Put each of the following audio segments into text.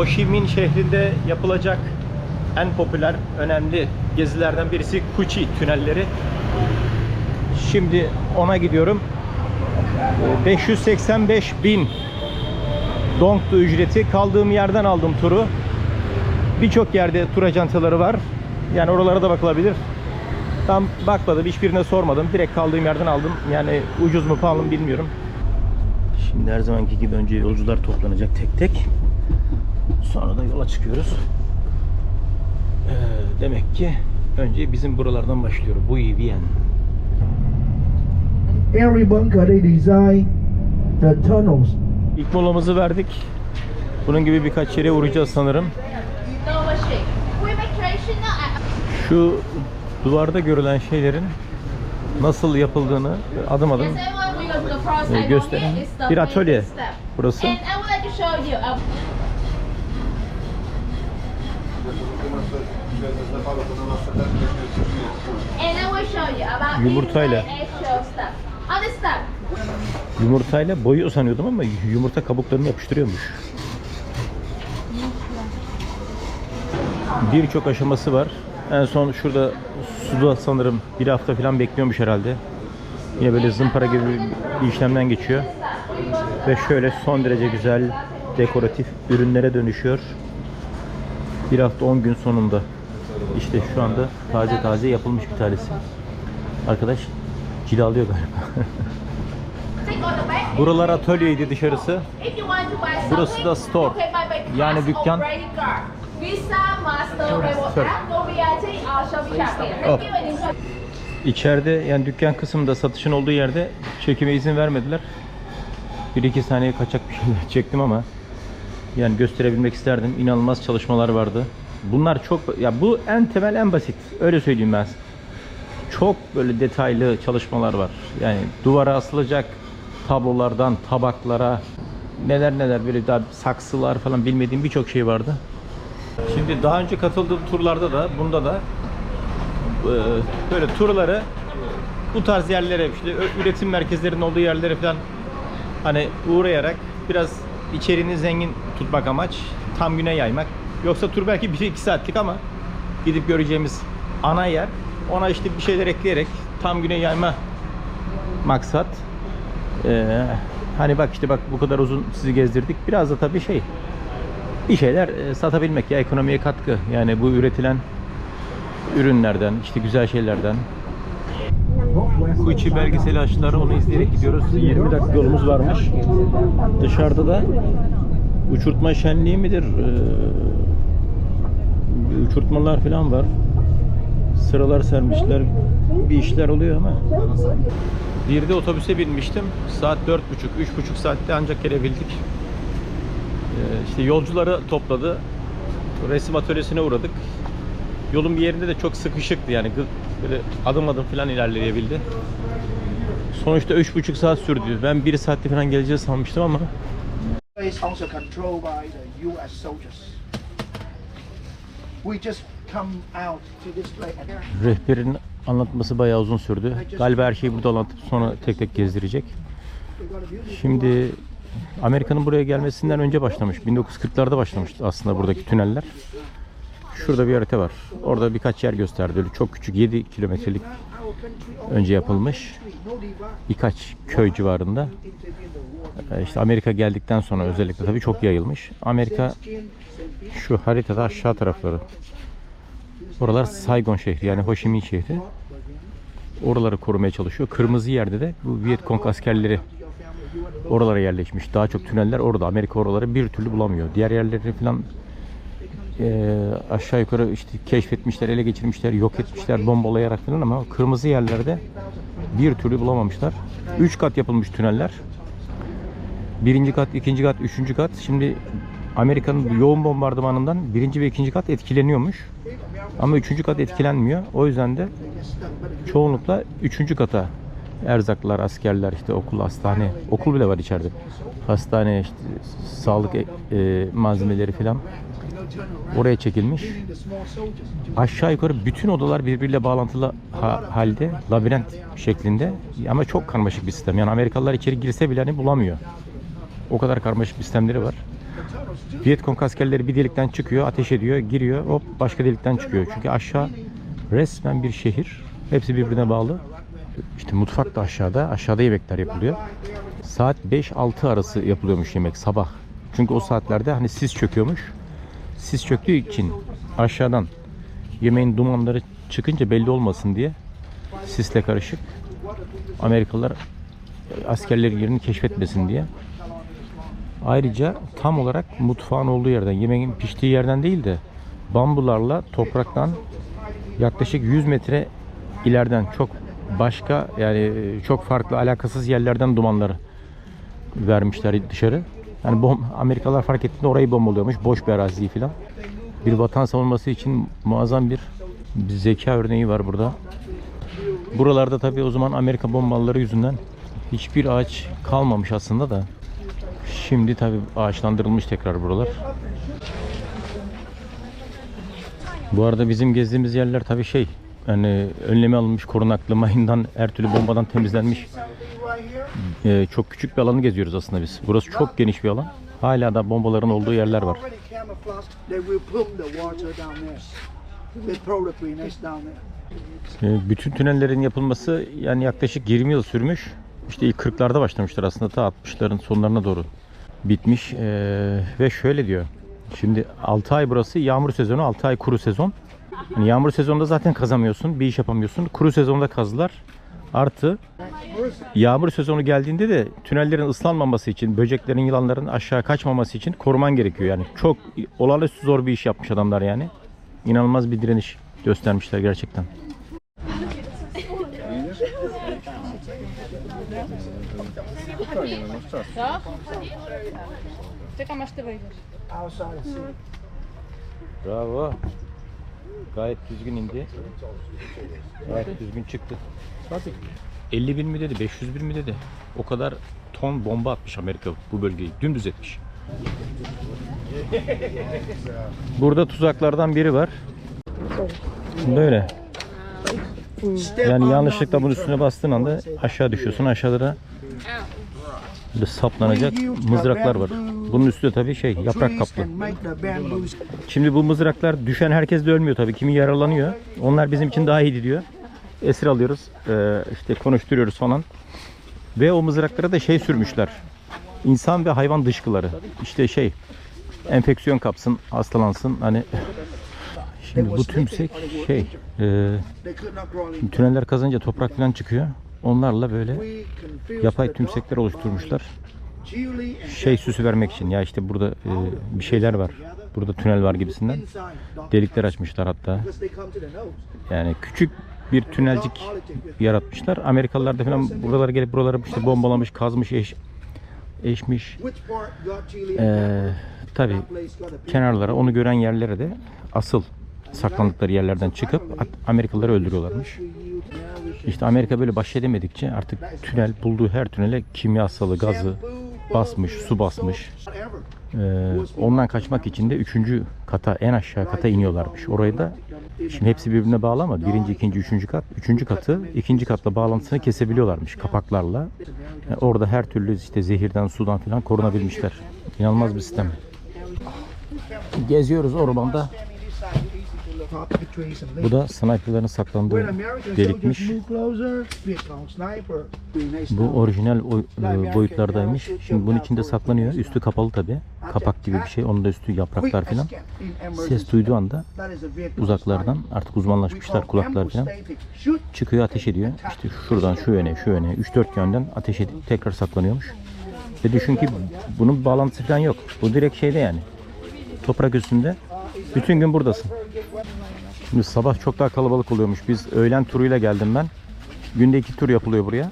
Ho Chi Minh şehrinde yapılacak en popüler, önemli gezilerden birisi Kuchi tünelleri. Şimdi ona gidiyorum. Ee, 585 bin Dongtu ücreti. Kaldığım yerden aldım turu. Birçok yerde tur ajantaları var. Yani oralara da bakılabilir. Tam bakmadım, hiçbirine sormadım. Direkt kaldığım yerden aldım. Yani ucuz mu pahalı mı bilmiyorum. Şimdi her zamanki gibi önce yolcular toplanacak tek tek. Sonra da yola çıkıyoruz. Ee, demek ki önce bizim buralardan başlıyor. Bu Vien. Every bunker they design the tunnels. İlk molamızı verdik. Bunun gibi birkaç yere uğrayacağız sanırım. Şu duvarda görülen şeylerin nasıl yapıldığını adım adım everyone, e, gösteren bir atölye burası. And I would like to show you. uh, and I will show you about Yumurtayla. stuff. Yumurtayla boyuyor sanıyordum ama yumurta kabuklarını yapıştırıyormuş. Birçok aşaması var. En son şurada suda sanırım bir hafta falan bekliyormuş herhalde. Yine böyle zımpara gibi bir işlemden geçiyor. Ve şöyle son derece güzel dekoratif ürünlere dönüşüyor. Bir hafta 10 gün sonunda. İşte şu anda taze taze yapılmış bir tanesi. Arkadaş cilalıyor galiba. Buralar atölyeydi dışarısı. Burası da store. Yani dükkan. İçeride yani dükkan kısmında satışın olduğu yerde çekime izin vermediler. Bir iki saniye kaçak bir şeyler çektim ama yani gösterebilmek isterdim. İnanılmaz çalışmalar vardı. Bunlar çok ya bu en temel en basit. Öyle söyleyeyim ben. Çok böyle detaylı çalışmalar var. Yani duvara asılacak tablolardan tabaklara neler neler böyle daha saksılar falan bilmediğim birçok şey vardı. Şimdi daha önce katıldığım turlarda da bunda da e, böyle turları bu tarz yerlere işte üretim merkezlerinin olduğu yerlere falan hani uğrayarak biraz içeriğini zengin tutmak amaç tam güne yaymak. Yoksa tur belki 1-2 saatlik ama gidip göreceğimiz ana yer ona işte bir şeyler ekleyerek tam güne yayma maksat. Ee, hani bak işte bak bu kadar uzun sizi gezdirdik. Biraz da tabii şey bir şeyler e, satabilmek ya ekonomiye katkı. Yani bu üretilen ürünlerden, işte güzel şeylerden. Kuçi belgeseli açtılar, onu izleyerek gidiyoruz. 20 dakika yolumuz varmış. Dışarıda da uçurtma şenliği midir? Ee, uçurtmalar falan var. Sıralar sermişler. Bir işler oluyor ama. Bir de otobüse binmiştim. Saat 4.30, 3.30 saatte ancak gelebildik. Ee, işte yolcuları topladı. Resim atölyesine uğradık. Yolun bir yerinde de çok sıkışıktı yani böyle adım adım falan ilerleyebildi. Sonuçta 3,5 saat sürdü. Ben 1 saatte falan geleceğiz sanmıştım ama rehberin anlatması bayağı uzun sürdü. Galiba her şeyi burada anlatıp sonra tek tek gezdirecek. Şimdi Amerika'nın buraya gelmesinden önce başlamış. 1940'larda başlamıştı aslında buradaki tüneller. Şurada bir harita var. Orada birkaç yer gösterdi. Öyle çok küçük 7 kilometrelik önce yapılmış. Birkaç köy civarında. Ee, İşte Amerika geldikten sonra özellikle tabii çok yayılmış. Amerika şu haritada aşağı tarafları. Oralar Saigon şehri yani Ho Chi Minh şehri. Oraları korumaya çalışıyor. Kırmızı yerde de bu Viet Cong askerleri oralara yerleşmiş. Daha çok tüneller orada. Amerika oraları bir türlü bulamıyor. Diğer yerleri falan eee, aşağı yukarı işte keşfetmişler, ele geçirmişler, yok etmişler bombalayarak falan ama kırmızı yerlerde bir türlü bulamamışlar. Üç kat yapılmış tüneller. Birinci kat, ikinci kat, üçüncü kat. Şimdi Amerika'nın yoğun bombardımanından birinci ve ikinci kat etkileniyormuş. Ama üçüncü kat etkilenmiyor. O yüzden de çoğunlukla üçüncü kata erzaklar, askerler, işte okul, hastane, okul bile var içeride. Hastane, işte sağlık e, e, malzemeleri falan oraya çekilmiş. Aşağı yukarı bütün odalar birbiriyle bağlantılı ha- halde labirent şeklinde ama çok karmaşık bir sistem. Yani Amerikalılar içeri girse bile hani bulamıyor. O kadar karmaşık bir sistemleri var. Vietcong askerleri bir delikten çıkıyor, ateş ediyor, giriyor, hop başka delikten çıkıyor. Çünkü aşağı resmen bir şehir. Hepsi birbirine bağlı. İşte mutfak da aşağıda. Aşağıda yemekler yapılıyor. Saat 5-6 arası yapılıyormuş yemek sabah. Çünkü o saatlerde hani sis çöküyormuş. Sis çöktüğü için aşağıdan yemeğin dumanları çıkınca belli olmasın diye sisle karışık Amerikalılar askerlerin yerini keşfetmesin diye. Ayrıca tam olarak mutfağın olduğu yerden, yemeğin piştiği yerden değil de bambularla topraktan yaklaşık 100 metre ileriden çok başka yani çok farklı alakasız yerlerden dumanları vermişler dışarı. Yani bom Amerikalılar fark ettiğinde orayı bombalıyormuş. Boş bir araziyi falan. Bir vatan savunması için muazzam bir, bir zeka örneği var burada. Buralarda tabii o zaman Amerika bombaları yüzünden hiçbir ağaç kalmamış aslında da. Şimdi tabii ağaçlandırılmış tekrar buralar. Bu arada bizim gezdiğimiz yerler tabii şey yani önlemi alınmış korunaklı mayından her türlü bombadan temizlenmiş Ee, çok küçük bir alanı geziyoruz aslında biz. Burası çok geniş bir alan. Hala da bombaların olduğu yerler var. Ee, Bütün tünellerin yapılması yani yaklaşık 20 yıl sürmüş. İşte ilk 40'larda başlamışlar aslında ta 60'ların sonlarına doğru bitmiş. Ee, ve şöyle diyor. Şimdi 6 ay burası yağmur sezonu, 6 ay kuru sezon. Yani yağmur sezonunda zaten kazamıyorsun, bir iş yapamıyorsun. Kuru sezonda kazdılar. Artı yağmur sezonu geldiğinde de tünellerin ıslanmaması için, böceklerin, yılanların aşağı kaçmaması için koruman gerekiyor. Yani çok olağanüstü zor bir iş yapmış adamlar yani. İnanılmaz bir direniş göstermişler gerçekten. Czekam aż ty wejdziesz. Bravo. Gayet düzgün indi. Gayet düzgün çıktı. 50 bin mi dedi, 500 bin mi dedi. O kadar ton bomba atmış Amerika bu bölgeyi. Dümdüz etmiş. Burada tuzaklardan biri var. Böyle. Yani yanlışlıkla bunun üstüne bastığın anda aşağı düşüyorsun. Aşağıda da saplanacak mızraklar var. Bunun üstü tabii şey yaprak kaplı. Şimdi bu mızraklar düşen herkes de ölmüyor tabii. Kimi yaralanıyor. Onlar bizim için daha iyi diyor. Esir alıyoruz. Ee, işte konuşturuyoruz falan. Ve o mızraklara da şey sürmüşler. İnsan ve hayvan dışkıları. İşte şey enfeksiyon kapsın, hastalansın. Hani şimdi bu tümsek şey e, tüneller kazınca toprak falan çıkıyor. Onlarla böyle yapay tümsekler oluşturmuşlar. Şey süsü vermek için. Ya işte burada e, bir şeyler var. Burada tünel var gibisinden. Delikler açmışlar hatta. Yani küçük bir tünelcik yaratmışlar. Amerikalılar da falan buralara gelip buraları işte bombalamış, kazmış, eş, eşmiş. Ee, pepper? tabi That place got a big kenarlara onu gören yerlere de asıl saklandıkları yerlerden çıkıp Amerikalıları öldürüyorlarmış. İşte Amerika böyle baş edemedikçe artık tünel bulduğu her tünele kimyasalı gazı basmış, su basmış. Ee, ondan kaçmak için de üçüncü kata, en aşağı kata iniyorlarmış. Orayı da şimdi hepsi birbirine bağlı ama birinci, ikinci, üçüncü kat. Üçüncü katı ikinci katla bağlantısını kesebiliyorlarmış kapaklarla. Yani orada her türlü işte zehirden, sudan falan korunabilmişler. İnanılmaz bir sistem. Geziyoruz ormanda. Top the trees and Bu da sniperların saklandığı delikmiş. Bu orijinal e, boyutlardaymış. Şimdi bunun içinde saklanıyor. Üstü kapalı tabi. Kapak gibi bir şey. Onun da üstü yapraklar emergency. Ses duyduğu anda uzaklardan artık uzmanlaşmışlar kulaklar. Shoot Çıkıyor ateş ediyor. İşte şuradan şu yöne şu yöne 3-4 yönden ateş edip tekrar saklanıyormuş. Ve düşün ki bunun bağlantısı falan yok. Bu direkt şeyde yani. Toprak üstünde. Bütün gün buradasın. Şimdi sabah çok daha kalabalık oluyormuş. Biz öğlen turuyla geldim ben. Günde iki tur yapılıyor buraya.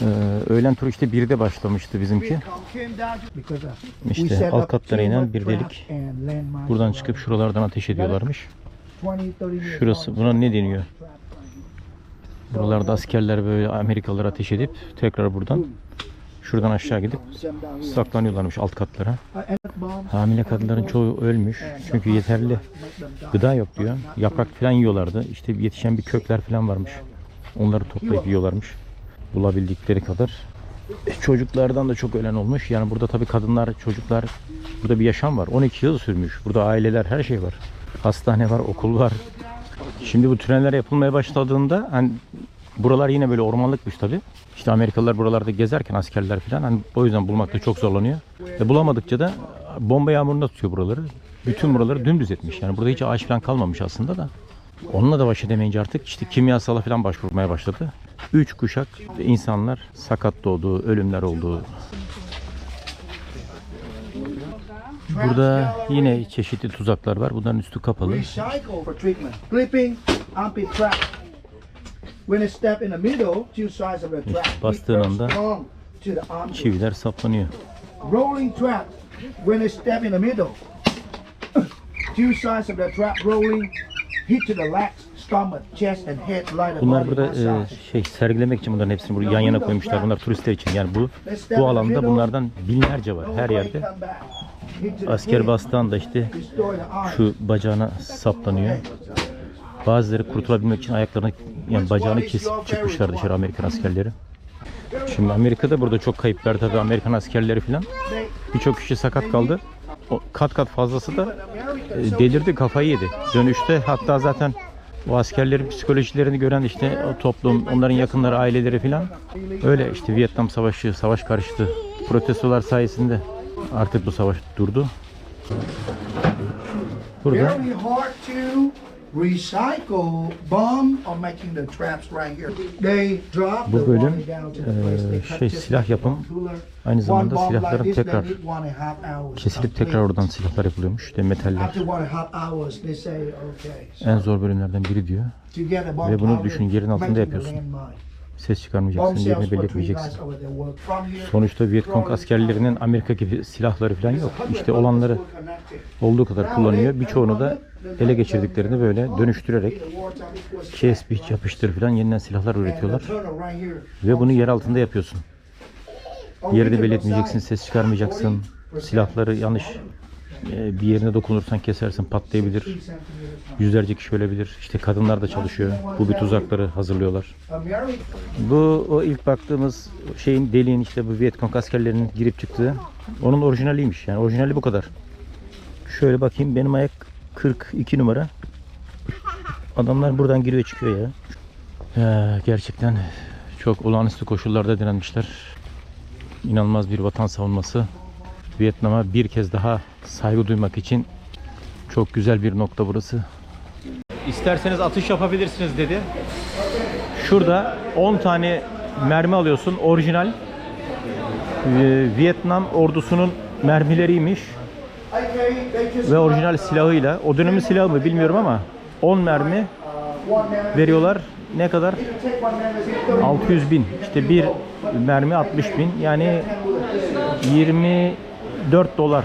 Ee, öğlen turu işte 1'de başlamıştı bizimki. İşte alt katlara inen bir delik. Buradan çıkıp şuralardan ateş ediyorlarmış. 20, 30 years Şurası buna ne deniyor? Buralarda askerler böyle Amerikalılar ateş edip tekrar buradan şuradan aşağı gidip saklanıyorlarmış alt katlara. Hamile kadınların çoğu ölmüş. Çünkü yeterli gıda yok diyor. Yaprak falan yiyorlardı. İşte yetişen bir kökler falan varmış. Onları toplayıp yiyorlarmış. Bulabildikleri kadar. Çocuklardan da çok ölen olmuş. Yani burada tabii kadınlar, çocuklar burada bir yaşam var. 12 yıl sürmüş. Burada aileler, her şey var. Hastane var, okul var. Şimdi bu tüneller yapılmaya başladığında hani buralar yine böyle ormanlıkmış tabii. İşte Amerikalılar buralarda gezerken askerler falan hani o yüzden bulmakta çok zorlanıyor. Ve bulamadıkça da bomba yağmurunda tutuyor buraları. Bütün buraları dümdüz etmiş. Yani burada hiç ağaç falan kalmamış aslında da. Onunla da baş edemeyince artık işte kimyasala falan başvurmaya başladı. Üç kuşak insanlar sakat doğdu, ölümler oldu. Burada yine çeşitli tuzaklar var. Bunların üstü kapalı. Recycle for treatment. Clipping, ampy trap. When it step in the middle, two sides of the trap. bastığın anda. Çiviler saplanıyor. Rolling trap. When it step in the middle, two sides of the trap rolling, hit to the legs, stomach, chest, and head right Bunlar burada the e, şey sergilemek için bunların hepsini buraya yan yana koymuşlar. Bunlar turistler için. Yani bu bu alanda bunlardan binlerce var her yerde. Asker head, bastığı anda işte şu bacağına saplanıyor. Bazıları kurtulabilmek için ayaklarını yani bacağını kesip çıkmışlar dışarı Amerikan askerleri. Şimdi Amerika'da burada çok kayıp var tabii Amerikan askerleri falan. Birçok kişi sakat kaldı. O kat kat fazlası da e, delirdi kafayı yedi. Dönüşte hatta zaten o askerlerin psikolojilerini gören işte o toplum, onların yakınları, aileleri falan öyle işte Vietnam Savaşı, savaş karıştı. Protestolar sayesinde artık bu savaş durdu. Burada recycle bomb or making the traps right here. They drop Bu the bölüm, body down to the place. They eee, cut şey, just silah like yapım. bomb cooler. aynı zamanda One silahların tekrar they need one and a half hours kesilip complete. tekrar oradan silahlar yapılıyormuş. İşte metaller After one and a half hours, they say, okay. en zor bölümlerden biri diyor. To get a bomb Ve bunu powder, düşün, yerin altında making the yapıyorsun. landmine. Ses Bomb çıkarmayacaksın, yerini for three belirtmeyeceksin. guys over there work. From here, Sonuçta Vietkong askerlerinin Amerika gibi silahları falan yok. İşte olanları olduğu kadar kullanıyor. Birçoğunu da ele geçirdiklerini böyle dönüştürerek kes, yapıştır falan yeniden silahlar üretiyorlar. Ve bunu yer altında yapıyorsun. Yerini belirtmeyeceksin, ses çıkarmayacaksın. Silahları yanlış e, bir yerine dokunursan kesersin, patlayabilir. Yüzlerce kişi ölebilir. İşte kadınlar da çalışıyor. Bu bir tuzakları hazırlıyorlar. Bu o ilk baktığımız şeyin deliğin işte bu Vietcong askerlerinin girip çıktığı. Onun orijinaliymiş. Yani orijinali bu kadar. Şöyle bakayım benim ayak 42 numara. Adamlar buradan giriyor çıkıyor ya. Ya, gerçekten çok olağanüstü koşullarda direnmişler. İnanılmaz bir vatan savunması. Vietnam'a bir kez daha saygı duymak için çok güzel bir nokta burası. İsterseniz atış yapabilirsiniz dedi. Şurada 10 tane mermi alıyorsun. Orijinal Ee, Vietnam ordusunun mermileriymiş ve orijinal silahıyla. O dönemin silahı mı bilmiyorum ama 10 mermi veriyorlar. Ne kadar? 600 bin. İşte bir mermi 60 bin. Yani 24 dolar.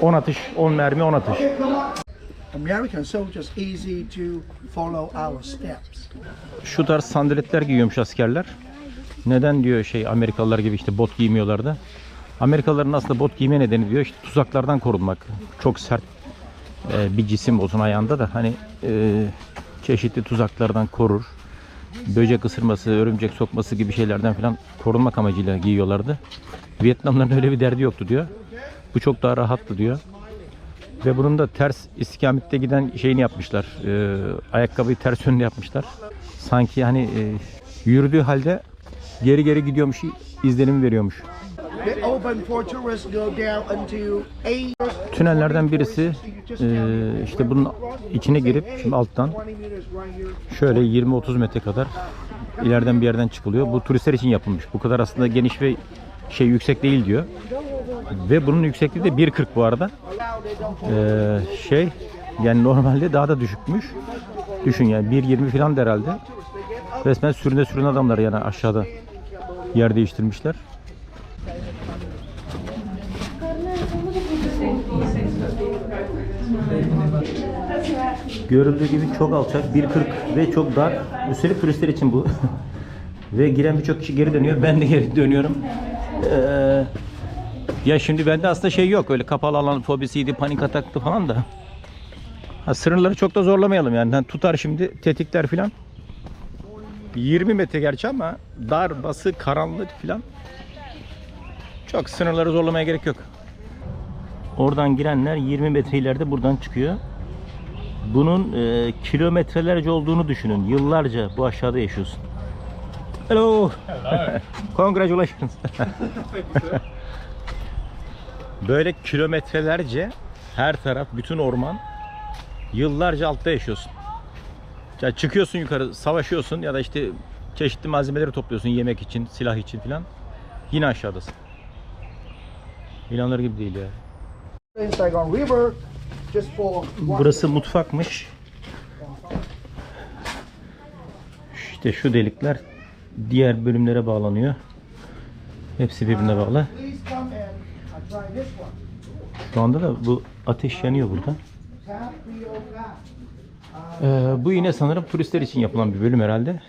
10 atış, 10 mermi, 10 atış. American soldiers easy to follow our steps. Şu tarz sandaletler giyiyormuş askerler. Neden diyor şey Amerikalılar gibi işte bot giymiyorlar da. Amerikalıların aslında bot giyme nedeni diyor işte tuzaklardan korunmak. Çok sert e, bir cisim olsun ayağında da hani e, çeşitli tuzaklardan korur. Böcek ısırması, örümcek sokması gibi şeylerden falan korunmak amacıyla giyiyorlardı. Vietnamların öyle bir derdi yoktu diyor. Bu çok daha rahattı diyor. Ve bunun da ters istikamette giden şeyini yapmışlar. E, ayakkabıyı ters yönde yapmışlar. Sanki hani e, yürüdüğü halde geri geri gidiyormuş izlenimi veriyormuş. They open for tourists go down into eight. Tünellerden birisi e, işte bunun içine girip şimdi alttan 20 meters right here. şöyle 20-30 metre kadar ileriden bir yerden çıkılıyor. Bu turistler için yapılmış. Bu kadar aslında geniş ve şey yüksek değil diyor. Ve bunun yüksekliği de 1.40 bu arada. Ee, şey yani normalde daha da düşükmüş. Düşün yani 1.20 falan herhalde. Resmen sürüne sürüne adamlar yani aşağıda yer değiştirmişler. Görüldüğü gibi çok alçak, 1.40 ve çok dar. Üstelik turistler için bu. ve giren birçok kişi geri dönüyor. Ben de geri dönüyorum. Ee, ya şimdi bende aslında şey yok. Öyle kapalı alan fobisiydi, panik ataktı falan da. Ha, sınırları çok da zorlamayalım yani. Yani tutar şimdi tetikler filan. 20 metre gerçi ama dar, bası, karanlık filan. Çok sınırları zorlamaya gerek yok. Oradan girenler 20 metre ileride buradan çıkıyor. Bunun e, kilometrelerce olduğunu düşünün. Yıllarca bu aşağıda yaşıyorsun. Hello. Congratulations. Böyle kilometrelerce her taraf, bütün orman yıllarca altta yaşıyorsun. Ya çıkıyorsun yukarı, savaşıyorsun ya da işte çeşitli malzemeleri topluyorsun yemek için, silah için filan. Yine aşağıdasın. İnanılır gibi değil ya. Saigon River, Burası mutfakmış. İşte şu delikler diğer bölümlere bağlanıyor. Hepsi birbirine bağlı. Şu anda da bu ateş yanıyor burada. Ee, bu yine sanırım turistler için yapılan bir bölüm herhalde.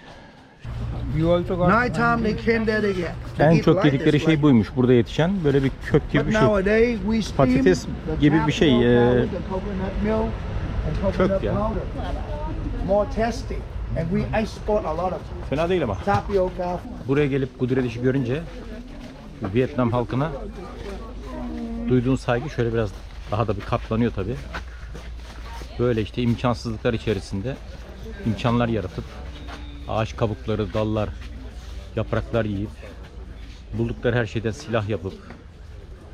Night time they came there to get. En eat çok yedikleri şey buymuş. Burada yetişen böyle bir kök gibi bir şey. nowadays we steam Patates gibi bir şey, e, with the coconut milk and coconut kök ya. powder. More tasty. And we export a lot of Fena değil ama. tapioca. Buraya gelip Kudretiş'i görünce Vietnam halkına duyduğun saygı şöyle biraz daha da bir katlanıyor tabi. Böyle işte imkansızlıklar içerisinde imkanlar yaratıp ağaç kabukları, dallar, yapraklar yiyip buldukları her şeyden silah yapıp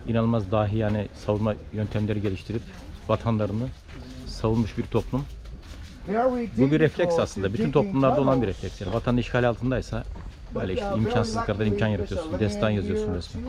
inanılmaz dahi yani savunma yöntemleri geliştirip vatanlarını savunmuş bir toplum. Bu bir refleks aslında. Bütün toplumlarda olan bir refleks. Yani vatan işgal altındaysa böyle işte imkansızlıklardan imkan yaratıyorsun. Destan yazıyorsun resmen.